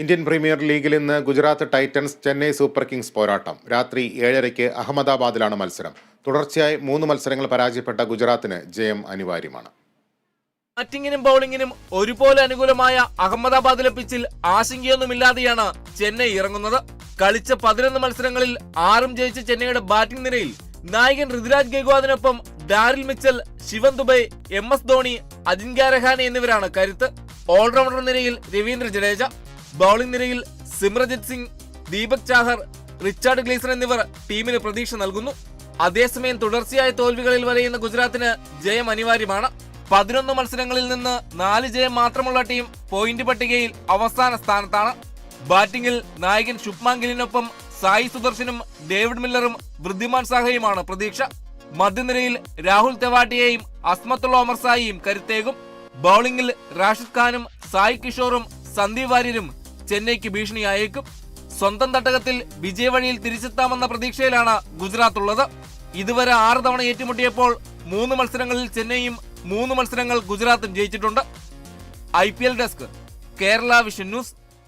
Indian premier ലീഗിൽ ഇന്ന് Gujarat Titans Chennai Super Kings പോരാട്ടം. രാത്രി ഏഴരയ്ക്ക് അഹമ്മദാബാദിലാണ് മത്സരം. തുടർച്ചയായി മൂന്ന് മത്സരങ്ങൾ പരാജയപ്പെട്ട ഗുജറാത്തിന് ജയം അനിവാര്യമാണ്. ബാറ്റിംഗിനും ബൗളിംഗിനും ഒരുപോലെ അനുകൂലമായ അഹമ്മദാബാദിലെ പിച്ചിൽ ആശങ്കയൊന്നുമില്ലാതെയാണ് ചെന്നൈ ഇറങ്ങുന്നത്. കളിച്ച പതിനൊന്ന് മത്സരങ്ങളിൽ ആറും ജയിച്ച ചെന്നൈയുടെ ബാറ്റിംഗ് നിരയിൽ നായകൻ Ruturaj ഗെയ്ക്വാദിനൊപ്പം Daryl Mitchell Shivam Dube M S Dhoni Ajinkya Rahane എന്നിവരാണ് കരുത്ത്. ഓൾറൗണ്ടർ നിരയിൽ രവീന്ദ്ര ജഡേജ ബൗളിംഗ് നിരയിൽ സിമ്രജിത് സിംഗ് ദീപക് ചാഹർ റിച്ചാർഡ് ഗ്ലീസൺ എന്നിവർ ടീമിന് പ്രതീക്ഷ നൽകുന്നു. അതേസമയം തുടർച്ചയായ തോൽവികളിൽ വലയുന്ന ഗുജറാത്തിന് ജയം അനിവാര്യമാണ്. പതിനൊന്ന് മത്സരങ്ങളിൽ നിന്ന് നാല് ജയം മാത്രമുള്ള ടീം പോയിന്റ് പട്ടികയിൽ അവസാന സ്ഥാനത്താണ്. ബാറ്റിംഗിൽ നായകൻ ശുഭ്മാൻ സായി സുദർശനും ഡേവിഡ് മില്ലറും വൃദ്ധിമാൻ സാഹയുമാണ് പ്രതീക്ഷ. മധ്യനിരയിൽ രാഹുൽ തെവാട്ടിയെയും അസ്മത്തുള്ള ഒമർ സായിയും കരുത്തേകും. ബൌളിംഗിൽ റാഷിദ് ഖാനും സായി കിഷോറും സന്ദീപ് വാര്യരും ചെന്നൈക്ക് ഭീഷണിയായേക്കും. സ്വന്തം തട്ടകത്തിൽ വിജയവഴിയിൽ തിരിച്ചെത്താമെന്ന പ്രതീക്ഷയിലാണ് ഗുജറാത്ത് ഉള്ളത് ഇതുവരെ ആറ് തവണ ഏറ്റുമുട്ടിയപ്പോൾ മൂന്ന് മത്സരങ്ങളിൽ ചെന്നൈയും മൂന്ന് മത്സരങ്ങൾ ഗുജറാത്തും ജയിച്ചിട്ടുണ്ട്. I desk Kerala Vision News